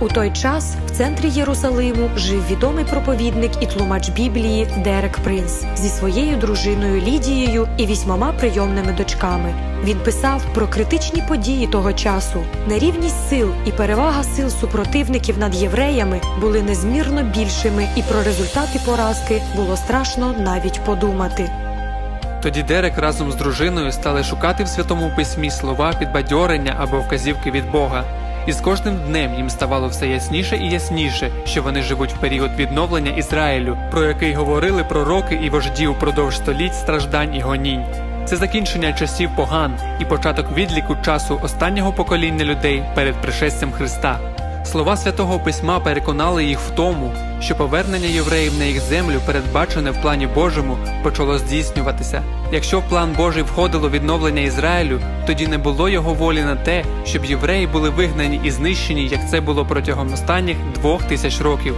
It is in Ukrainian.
У той час в центрі Єрусалиму жив відомий проповідник і тлумач Біблії Дерек Принц зі своєю дружиною Лідією і вісьмома прийомними дочками. Він писав про критичні події того часу. Нерівність сил і перевага сил супротивників над євреями були незмірно більшими, і про результати поразки було страшно навіть подумати. Тоді Дерек разом з дружиною стали шукати в святому письмі слова підбадьорення або вказівки від Бога. І з кожним днем їм ставало все ясніше і ясніше, що вони живуть в період відновлення Ізраїлю, про який говорили пророки і вожді упродовж століть страждань і гонінь. Це закінчення часів поган і початок відліку часу останнього покоління людей перед пришестям Христа. Слова святого письма переконали їх в тому, що повернення євреїв на їх землю, передбачене в плані Божому, почало здійснюватися. Якщо в план Божий входило відновлення Ізраїлю, тоді не було його волі на те, щоб євреї були вигнані і знищені, як це було протягом останніх двох тисяч років.